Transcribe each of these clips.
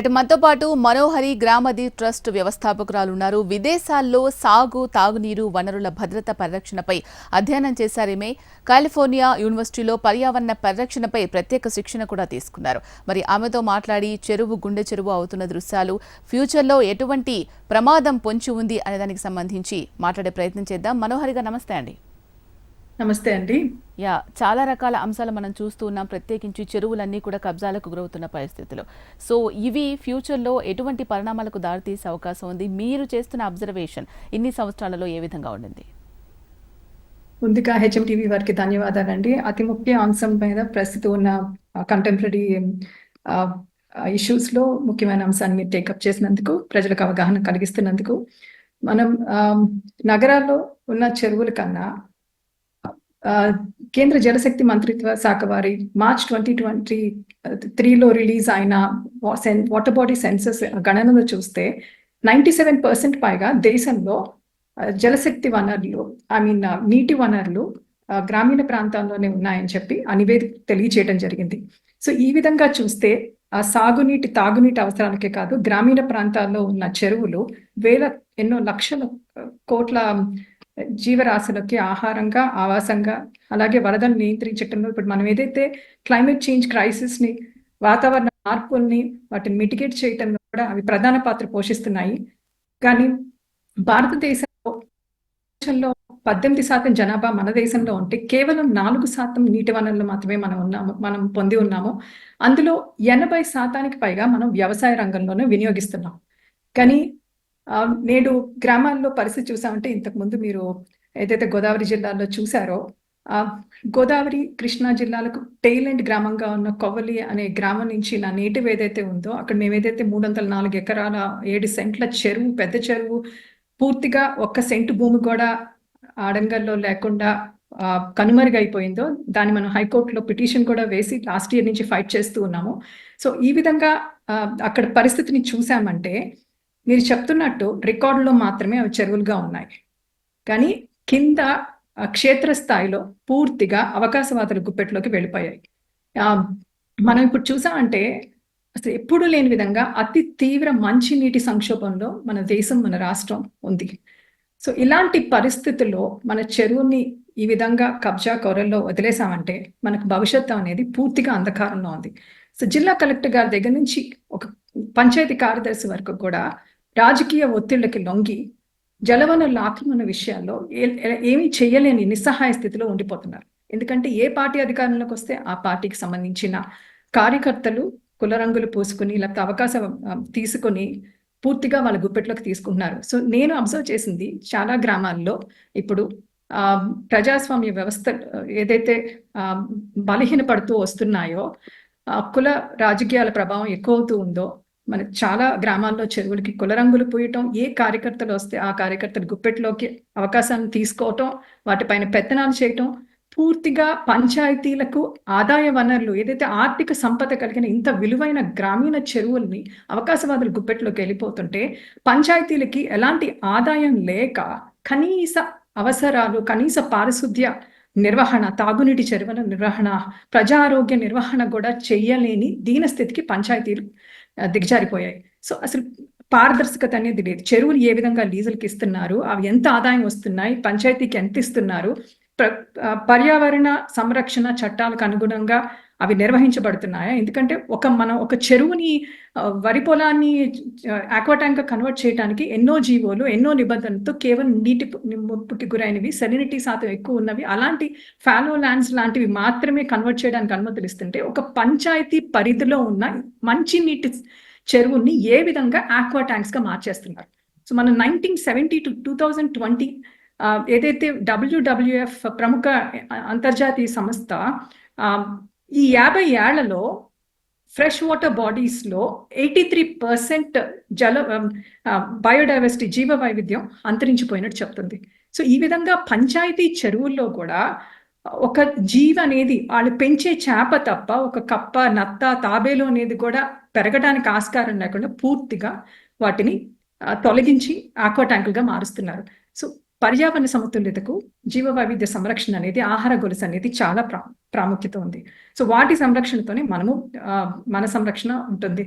ఇటు మనతో పాటు మనోహరి గ్రామది ట్రస్ట్ వ్యవస్థాపకురాలు ఉన్నారు విదేశాల్లో సాగు తాగునీరు వనరుల భద్రత పరిరక్షణపై అధ్యయనం చేశారేమే. కాలిఫోర్నియా యూనివర్సిటీలో పర్యావరణ పరిరక్షణపై ప్రత్యేక శిక్షణ కూడా తీసుకున్నారు. మరి ఆమెతో మాట్లాడి చెరువు గుండె చెరువు అవుతున్న దృశ్యాలు ఫ్యూచర్లో ఎటువంటి ప్రమాదం పొంచి ఉంది అనే దానికి సంబంధించి మాట్లాడే ప్రయత్నం చేద్దాం. మనోహరిగా నమస్తే అండి. నమస్తే అండి. యా చాలా రకాల అంశాలు మనం చూస్తూ ఉన్నాం. ప్రత్యేకించి చెరువులన్నీ కూడా కబ్జాలకు గురవుతున్న పరిస్థితులు. సో ఇవి ఫ్యూచర్లో ఎటువంటి పరిణామాలకు దారితీసే అవకాశం ఉంది? మీరు చేస్తున్న అబ్జర్వేషన్ ఇన్ని సంవత్సరాలలో ఏ విధంగా ఉండింది? ముందుగా హెచ్ఎం టీవీ వారికి ధన్యవాదాలండి. అతి ముఖ్య అంశం మీద ప్రస్తుతం ఉన్న కంటెంపరీ ఇష్యూస్లో ముఖ్యమైన అంశాన్ని మీరు టేకప్ చేసినందుకు ప్రజలకు అవగాహన కలిగిస్తున్నందుకు మనం నగరాల్లో ఉన్న చెరువుల కన్నా కేంద్ర జలశక్తి మంత్రిత్వ శాఖ వారి మార్చ్ ట్వంటీ ట్వంటీ త్రీలో రిలీజ్ అయిన వాటర్ బాడీ సెన్సస్ గణనలో చూస్తే నైంటీ సెవెన్ పర్సెంట్ పైగా దేశంలో జలశక్తి వనరులు ఐ మీన్ నీటి వనరులు గ్రామీణ ప్రాంతాల్లోనే ఉన్నాయని చెప్పి ఆ నివేదిక తెలియచేయడం జరిగింది. సో ఈ విధంగా చూస్తే ఆ సాగునీటి తాగునీటి అవసరాలకే కాదు గ్రామీణ ప్రాంతాల్లో ఉన్న చెరువులు వేల ఎన్నో లక్షల కోట్ల జీవరాశులకి ఆహారంగా ఆవాసంగా అలాగే వరదలు నియంత్రించటంలో ఇప్పుడు మనం ఏదైతే క్లైమేట్ చేంజ్ క్రైసిస్ని వాతావరణ మార్పుల్ని వాటిని మిటిగేట్ చేయటంలో కూడా అవి ప్రధాన పాత్ర పోషిస్తున్నాయి. కానీ భారతదేశంలో ప్రపంచంలో పద్దెనిమిది శాతం జనాభా మన దేశంలో ఉంటే కేవలం నాలుగు శాతం నీటి వనరులు మాత్రమే మనం ఉన్నాము మనం పొంది ఉన్నాము. అందులో ఎనభై శాతానికి పైగా మనం వ్యవసాయ రంగంలోనే వినియోగిస్తున్నాం. కానీ నేడు గ్రామాల్లో పరిస్థితి చూసామంటే ఇంతకు ముందు మీరు ఏదైతే గోదావరి జిల్లాలో చూసారో ఆ గోదావరి కృష్ణా జిల్లాలకు టెయిల్ ఎండ్ గ్రామంగా ఉన్న కొవ్వలి అనే గ్రామం నుంచి నా నేటివ్ ఏదైతే ఉందో అక్కడ మేము ఏదైతే మూడు వందల నాలుగు ఎకరాల ఏడు సెంట్ల చెరువు పెద్ద చెరువు పూర్తిగా ఒక్క సెంటు భూమి కూడా ఆడంగల్లో లేకుండా కనుమరుగైపోయిందో దాన్ని మనం హైకోర్టులో పిటిషన్ కూడా వేసి లాస్ట్ ఇయర్ నుంచి ఫైట్ చేస్తూ ఉన్నాము. సో ఈ విధంగా అక్కడ పరిస్థితిని చూసామంటే మీరు చెప్తున్నట్టు రికార్డులో మాత్రమే అవి చెరువులుగా ఉన్నాయి. కానీ కింద క్షేత్రస్థాయిలో పూర్తిగా అవకాశవాదుల గుప్పెట్లోకి వెళ్ళిపోయాయి. మనం ఇప్పుడు చూసామంటే అసలు ఎప్పుడూ లేని విధంగా అతి తీవ్ర మంచినీటి సంక్షోభంలో మన దేశం మన రాష్ట్రం ఉంది. సో ఇలాంటి పరిస్థితుల్లో మన చెరువుని ఈ విధంగా కబ్జా కొరల్లో వదిలేసామంటే మనకు భవిష్యత్తు అనేది పూర్తిగా అంధకారంలో ఉంది. సో జిల్లా కలెక్టర్ గారి దగ్గర నుంచి ఒక పంచాయతీ కార్యదర్శి వరకు కూడా రాజకీయ ఒత్తిళ్ళకి లొంగి జలవనరుల ఆక్రమణ విషయాల్లో ఏ- ఏమీ చేయలేని నిస్సహాయ స్థితిలో ఉండిపోతున్నారు. ఎందుకంటే ఏ పార్టీ అధికారంలోకి వస్తే ఆ పార్టీకి సంబంధించిన కార్యకర్తలు కుల రంగులు పూసుకుని లేకపోతే అవకాశం తీసుకుని తీసుకొని పూర్తిగా వాళ్ళ గుప్పెట్లోకి తీసుకుంటున్నారు. సో నేను అబ్జర్వ్ చేసింది చాలా గ్రామాల్లో ఇప్పుడు ఆ, ప్రజాస్వామ్య వ్యవస్థ ఏదైతే ఆ, బలహీనపడుతూ వస్తున్నాయో కుల రాజకీయాల ప్రభావం ఎక్కువ అవుతూ ఉందో మన చాలా గ్రామాల్లో చెరువులకి కుల రంగులు పూయటం ఏ కార్యకర్తలు వస్తే ఆ కార్యకర్తలు గుప్పెట్లోకి అవకాశాన్ని తీసుకోవటం వాటిపైన పెత్తనాలు చేయటం పూర్తిగా పంచాయతీలకు ఆదాయ వనరులు ఏదైతే ఆర్థిక సంపద కలిగిన ఇంత విలువైన గ్రామీణ చెరువుల్ని అవకాశవాదులు గుప్పెట్లోకి వెళ్ళిపోతుంటే పంచాయతీలకి ఎలాంటి ఆదాయం లేక కనీస అవసరాలు కనీస పారిశుద్ధ్య నిర్వహణ తాగునీటి చెరువుల నిర్వహణ ప్రజారోగ్య నిర్వహణ కూడా చేయలేని దీనస్థితికి పంచాయతీలు దిగజారిపోయాయి. సో అసలు పారదర్శకత అనేది లేదు. చెరువులు ఏ విధంగా లీజులకి ఇస్తున్నారు అవి ఎంత ఆదాయం వస్తున్నాయి పంచాయతీకి ఎంత ఇస్తున్నారు ప్ర- పర్యావరణ సంరక్షణ చట్టాలకు అనుగుణంగా అవి నిర్వహించబడుతున్నాయా? ఎందుకంటే ఒక మనం ఒక చెరువుని వరి పొలాన్ని ఆక్వాటాంక్గా కన్వర్ట్ చేయడానికి ఎన్నో జీవోలు ఎన్నో నిబంధనలతో కేవలం నీటి ముప్పుకి గురైనవి సెలినిటీ శాతం ఎక్కువ ఉన్నవి అలాంటి ఫాలో ల్యాండ్స్ లాంటివి మాత్రమే కన్వర్ట్ చేయడానికి అనుమతులు ఇస్తుంటే ఒక పంచాయతీ పరిధిలో ఉన్న మంచి నీటి చెరువుని ఏ విధంగా ఆక్వా ట్యాంక్స్గా మార్చేస్తున్నారు? సో మనం nineteen seventy to two thousand twenty ఏదైతే డబ్ల్యూడబ్ల్యూఎఫ్ ప్రముఖ అంతర్జాతీయ సంస్థ ఆ, ఈ యాభై ఏళ్ళలో ఫ్రెష్ వాటర్ బాడీస్లో ఎయిటీ త్రీ పర్సెంట్ జల బయోడైవర్సిటీ జీవ వైవిధ్యం అంతరించిపోయినట్టు చెప్తుంది. సో ఈ విధంగా పంచాయతీ చెరువుల్లో కూడా ఒక జీవ అనేది వాళ్ళు పెంచే చేప తప్ప ఒక కప్ప నత్త తాబేలు అనేది కూడా పెరగడానికి ఆస్కారం లేకుండా పూర్తిగా వాటిని తొలగించి ఆక్వా ట్యాంకులుగా మారుస్తున్నారు. సో పర్యావరణ సమతుల్యతకు జీవ వైవిధ్య సంరక్షణ అనేది ఆహార గొలుసు అనేది చాలా ప్రా ప్రాముఖ్యత ఉంది. సో వాటి సంరక్షణతోనే మనము మన సంరక్షణ ఉంటుంది.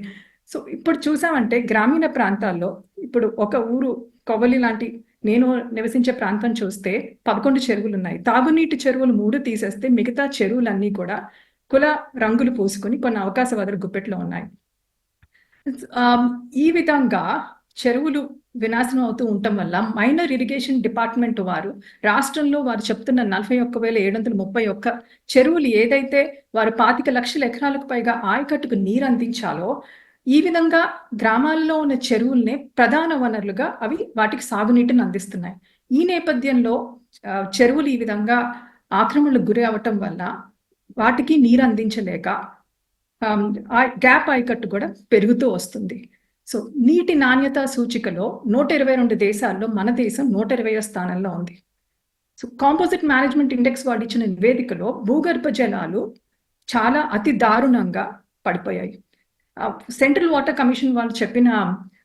సో ఇప్పుడు చూసామంటే గ్రామీణ ప్రాంతాల్లో ఇప్పుడు ఒక ఊరు కొవ్వలి లాంటి నేను నివసించే ప్రాంతం చూస్తే పదకొండు చెరువులు ఉన్నాయి తాగునీటి చెరువులు మూడు తీసేస్తే మిగతా చెరువులన్నీ కూడా కుల రంగులు పూసుకుని కొన్ని అవకాశ గుప్పెట్లో ఉన్నాయి. ఈ విధంగా చెరువులు వినాశనం అవుతూ ఉండటం వల్ల మైనర్ ఇరిగేషన్ డిపార్ట్మెంట్ వారు రాష్ట్రంలో వారు చెప్తున్న నలభై ఒక్క వేల ఏడు వందల ముప్పై ఒక్క చెరువులు ఏదైతే వారు పాతిక లక్షల ఎకరాలకు పైగా ఆయకట్టుకు నీరు అందించాలో ఈ విధంగా గ్రామాల్లో ఉన్న చెరువుల్నే ప్రధాన వనరులుగా అవి వాటికి సాగునీటిని అందిస్తున్నాయి. ఈ నేపథ్యంలో చెరువులు ఈ విధంగా ఆక్రమణలకు గురి అవటం వల్ల వాటికి నీరు అందించలేక ఆ గ్యాప్ ఆయకట్టు కూడా పెరుగుతూ వస్తుంది. సో నీటి నాణ్యత సూచికలో నూట ఇరవై రెండు దేశాల్లో మన దేశం నూట ఇరవై స్థానంలో ఉంది. సో కాంపోజిట్ మేనేజ్మెంట్ ఇండెక్స్ వాళ్ళు ఇచ్చిన నివేదికలో భూగర్భ జలాలు చాలా అతి దారుణంగా పడిపోయాయి. సెంట్రల్ వాటర్ కమిషన్ వాళ్ళు చెప్పిన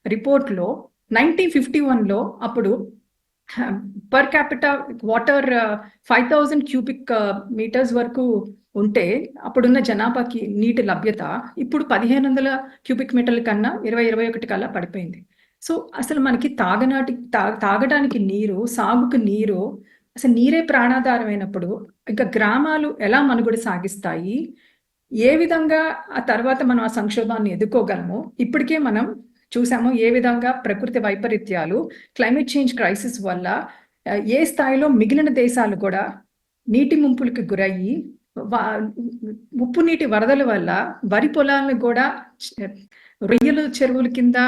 రిపోర్ట్లో నైన్టీన్ ఫిఫ్టీ వన్లో అప్పుడు per capital water five thousand cubic metres వరకు ఉంటే అప్పుడున్న జనాభాకి నీటి లభ్యత ఇప్పుడు పదిహేను వందల క్యూబిక్ మీటర్ల కన్నా ఇరవై ఇరవై ఒకటి కల్లా పడిపోయింది. సో అసలు మనకి తాగనాటి తా తాగడానికి నీరు సాగుకు నీరు అసలు నీరే ప్రాణాధారమైనప్పుడు ఇంకా గ్రామాలు ఎలా మనుగడ సాగిస్తాయి? ఏ విధంగా ఆ తర్వాత మనం ఆ సంక్షోభాన్ని ఎదుర్కోగలము? ఇప్పటికే మనం చూసాము ఏ విధంగా ప్రకృతి వైపరీత్యాలు క్లైమేట్ చేంజ్ క్రైసిస్ వల్ల ఏ స్థాయిలో మిగిలిన దేశాలు కూడా నీటి ముంపులకు గురయ్యి ఉప్పు నీటి వరదల వల్ల వరి పొలాలను కూడా రొయ్యల చెరువుల కింద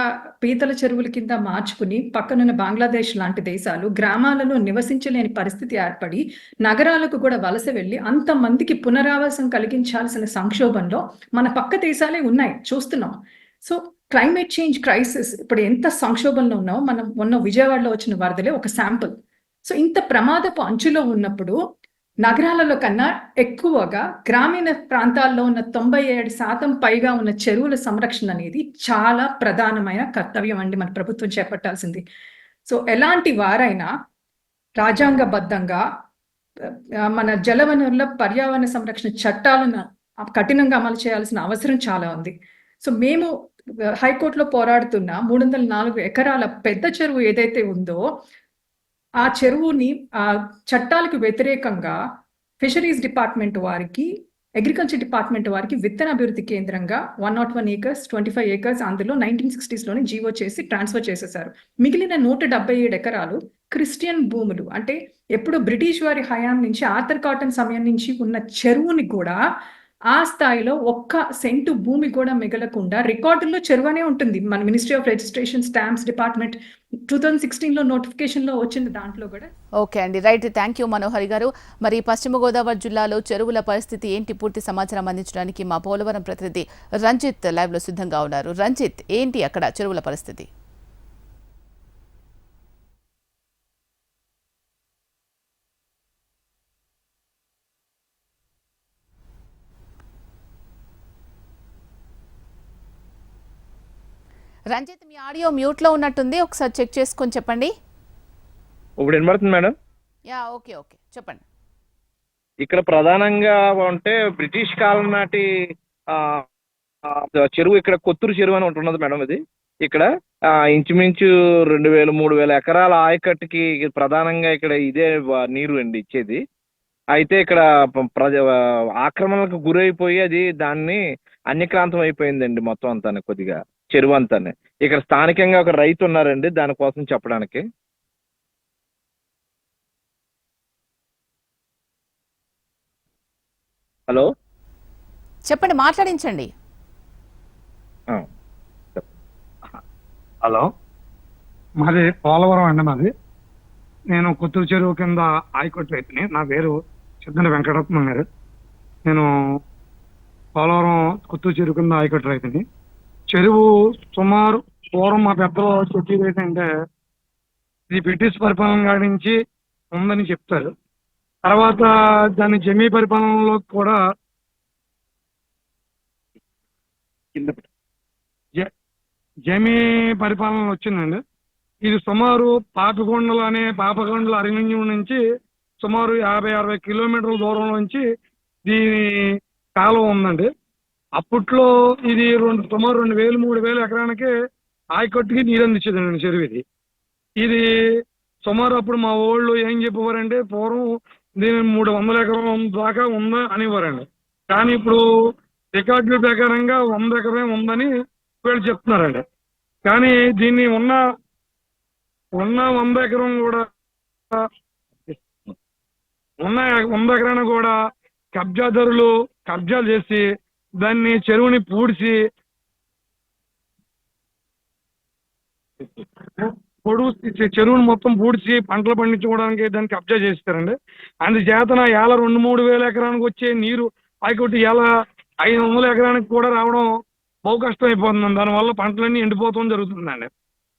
పీతల చెరువుల కింద మార్చుకుని పక్కనున్న బంగ్లాదేశ్ లాంటి దేశాలు గ్రామాలలో నివసించలేని పరిస్థితి ఏర్పడి నగరాలకు కూడా వలస వెళ్ళి అంతమందికి పునరావాసం కలిగించాల్సిన సంక్షోభంలో మన పక్క దేశాలే ఉన్నాయి. చూస్తున్నాం. సో క్లైమేట్ చేంజ్ క్రైసిస్ ఇప్పుడు ఎంత సంక్షోభంలో ఉన్నామో మనం మొన్న విజయవాడలో వచ్చిన వరదలే ఒక శాంపుల్. సో ఇంత ప్రమాదపు అంచులో ఉన్నప్పుడు నగరాలలో కన్నా ఎక్కువగా గ్రామీణ ప్రాంతాల్లో ఉన్న తొంభై ఏడు శాతం పైగా ఉన్న చెరువుల సంరక్షణ అనేది చాలా ప్రధానమైన కర్తవ్యం అండి మన ప్రభుత్వం చేపట్టాల్సింది. సో ఎలాంటి వారైనా రాజ్యాంగబద్ధంగా మన జలవనరుల పర్యావరణ సంరక్షణ చట్టాలను కఠినంగా అమలు చేయాల్సిన అవసరం చాలా ఉంది. సో మేము హైకోర్టులో పోరాడుతున్న మూడు వందల నాలుగు ఎకరాల పెద్ద చెరువు ఏదైతే ఉందో ఆ చెరువుని ఆ చట్టాలకు వ్యతిరేకంగా ఫిషరీస్ డిపార్ట్మెంట్ వారికి అగ్రికల్చర్ డిపార్ట్మెంట్ వారికి విత్తన అభివృద్ధి కేంద్రంగా one not one acres twenty five acres అందులో నైన్టీన్ సిక్స్టీస్లోనే జీవో చేసి ట్రాన్స్ఫర్ చేసేశారు. మిగిలిన నూట డెబ్బై ఏడు ఎకరాలు క్రిస్టియన్ భూములు. అంటే ఎప్పుడు బ్రిటిష్ వారి హయాం నుంచి ఆర్థర్ కాటన్ సమయం నుంచి ఉన్న చెరువుని కూడా ఆ స్థాయిలో ఒక్క సెంటు భూమి కూడా మిగలకుండా రికార్డుల్లో చెరువనే ఉంటుంది. మన ministry of registration stamps department two thousand సిక్స్టీన్లో నోటిఫికేషన్లో వచ్చింది దాంట్లో కూడా. ఓకే అండి. రైట్. థ్యాంక్ యూ మనోహరి గారు. మరి పశ్చిమ గోదావరి జిల్లాలో చెరువుల పరిస్థితి ఏంటి? పూర్తి సమాచారం అందించడానికి మా పోలవరం ప్రతినిధి రంజిత్ లైవ్లో సిద్ధంగా ఉన్నారు. రంజిత్ ఏంటి అక్కడ చెరువుల పరిస్థితి? రంజిత్ మీ ఆడియో మ్యూట్లో ఉన్నట్టుంది. ఒకసారి చెక్ చేసుకొని చెప్పండి. ఇప్పుడు వినబడుతుంది మేడం? Yeah okay okay. చెప్పండి. ఇక్కడ ప్రధానంగా అంటే బ్రిటిష్ కాలం నాటి చెరువు ఇక్కడ కొత్తూరు చెరువు అని ఒకటి ఉన్నది మేడం ఇది. ఇక్కడ ఇంచుమించు రెండు వేల మూడు వేల ఎకరాల ఆయకట్టుకి ప్రధానంగా ఇక్కడ ఇదే నీరు అండి ఇచ్చేది. అయితే ఇక్కడ ప్రజ ఆక్రమణలకు గురైపోయి అది దాన్ని అన్యక్రాంతం అయిపోయిందండి మొత్తం అంతానే కొద్దిగా. చెరువు అంతానే ఇక్కడ స్థానికంగా ఒక రైతు ఉన్నారండి దానికోసం చెప్పడానికి. హలో? చెప్పండి మాట్లాడించండి. ఆ, హలో? మాది పోలవరం అండి మాది. నేను కొత్తూరు చెరువు కింద హైకోర్టు రైతుని. నా పేరు సిద్ధన వెంకటరత్నం గారు. నేను పోలవరం కొత్తూరు చెరువు కింద హైకోర్టు రైతుని. చెరువు సుమారు పూర్వం మా పెద్దలు చెప్పేది ఏంటంటే ఇది బ్రిటిష్ పరిపాలన కాడి నుంచి ఉందని చెప్తారు. తర్వాత దాని జమీ పరిపాలనలో కూడా జమీ పరిపాలన వచ్చిందండి. ఇది సుమారు పాపకొండలు అనే పాపకొండల అరణ్యం నుంచి సుమారు యాభై అరవై కిలోమీటర్ల దూరం నుంచి దీని కాలువ ఉందండి. అప్పట్లో ఇది రెండు సుమారు రెండు వేలు మూడు వేలు ఎకరానికి ఆయకట్టుకి నీరు అందించేదండి చెరువు ఇది ఇది సుమారు అప్పుడు మా వాళ్ళు ఏం చెప్పేవారంటే పూర్వం దీని మూడు వందల ఎకరం దాకా ఉందా అనేవారండి. కానీ ఇప్పుడు రికార్డుల ప్రకారంగా వంద ఎకరం ఉందని వీళ్ళు చెప్తున్నారండి. కానీ దీన్ని ఉన్న ఉన్న వంద ఎకరం కూడా ఉన్న వంద ఎకరాన్ని కూడా కబ్జాదారులు కబ్జాలు చేసి దాన్ని చెరువుని పూడ్చి పొడుగు చెరువుని మొత్తం పూడ్చి పంటలు పండించుకోవడానికి దానికి కబ్జా చేస్తారండి. అందుచేతన ఎలా రెండు మూడు వేల ఎకరానికి వచ్చే నీరు పైకొట్టి ఎలా ఐదు వందల ఎకరానికి కూడా రావడం బహు కష్టం అయిపోతుంది దానివల్ల పంటలన్నీ ఎండిపోవడం జరుగుతుందండి.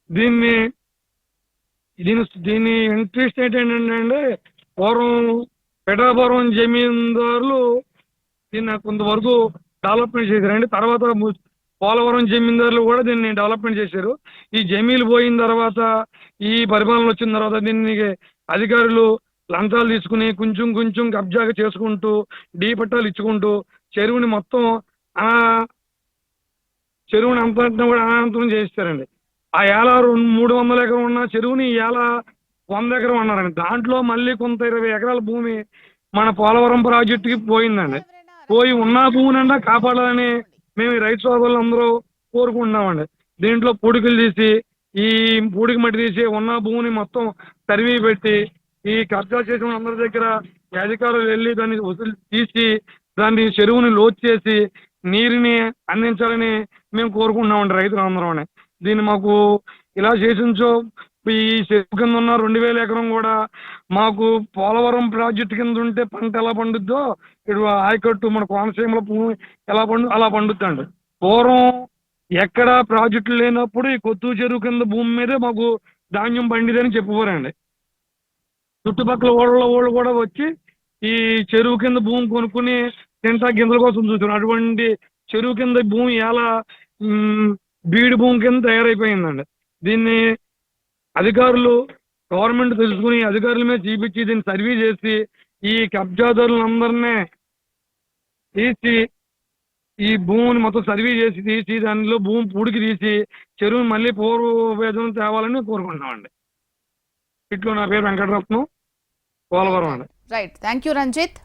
దీన్ని దీని దీని ఇంట్రెస్ట్ ఏంటంటే పూర్వం పిఠాపురం జమీందారులు దీన్ని కొంతవరకు డెవలప్మెంట్ చేశారండి. తర్వాత పోలవరం జమీందారులు కూడా దీన్ని డెవలప్మెంట్ చేశారు. ఈ జమీలు పోయిన తర్వాత ఈ పరిపాలన వచ్చిన తర్వాత దీనికి అధికారులు లంచాలు తీసుకుని కొంచెం కొంచెం కబ్జాగా చేసుకుంటూ డీ పట్టాలు ఇచ్చుకుంటూ చెరువుని మొత్తం ఆ చెరువుని అంతటా కూడా అనంతరం చేస్తారండి ఆ ఏళ రెండు మూడు వందల ఎకరం ఉన్న చెరువుని ఈ ఏళ వంద ఎకరం అన్నారండి. దాంట్లో మళ్ళీ కొంత ఇరవై ఎకరాల భూమి మన పోలవరం ప్రాజెక్టుకి పోయిందండి. పోయి ఉన్న భూమినండా కాపాడాలని మేము ఈ రైతు సోదరులు అందరూ కోరుకుంటున్నామండి. దీంట్లో పూడికలు తీసి ఈ పూడికి మట్టి తీసి ఉన్న భూమిని మొత్తం తరివి పెట్టి ఈ కబ్జా చేసిన అందరి దగ్గర అధికారులు వెళ్ళి దాన్ని వసూలు తీసి దాన్ని చెరువుని లోతు చేసి నీరుని అందించాలని మేము కోరుకుంటున్నామండి రైతులు దీన్ని మాకు ఇలా చేసించో ఈ చెరువు కింద ఉన్న రెండు వేల ఎకరం కూడా మాకు పోలవరం ప్రాజెక్టు కింద ఉంటే పంట ఎలా పండుద్దో ఇటు ఆయకట్టు మన కోనసీమలో భూమి ఎలా పండు అలా పండుద్దండి. పూర్వం ఎక్కడ ప్రాజెక్టులు లేనప్పుడు ఈ కొత్తూరు చెరువు కింద భూమి మీదే మాకు ధాన్యం పండిదని చెప్పుకోరండి. చుట్టుపక్కల ఊళ్ళో వాళ్ళు కూడా వచ్చి ఈ చెరువు కింద భూమి కొనుక్కుని తింటా గింజల కోసం చూస్తున్నారు. అటువంటి చెరువు కింద భూమి ఎలా బీడి బీడు భూమి కింద తయారైపోయిందండి. దీన్ని అధికారులు గవర్నమెంట్ తెలుసుకుని అధికారుల మీద చూపించి దీన్ని సర్వీ చేసి ఈ కబ్జాదారులందరినీ తీసి ఈ భూమిని మొత్తం సర్వీ చేసి తీసి దానిలో భూమి పూడికి తీసి చెరువుని మళ్ళీ పూర్వభేదం తేవాలని కోరుకుంటున్నామండి. ఇట్లో నా పేరు వెంకటరత్నం పోలవరం అండి. Right thank you Ranjith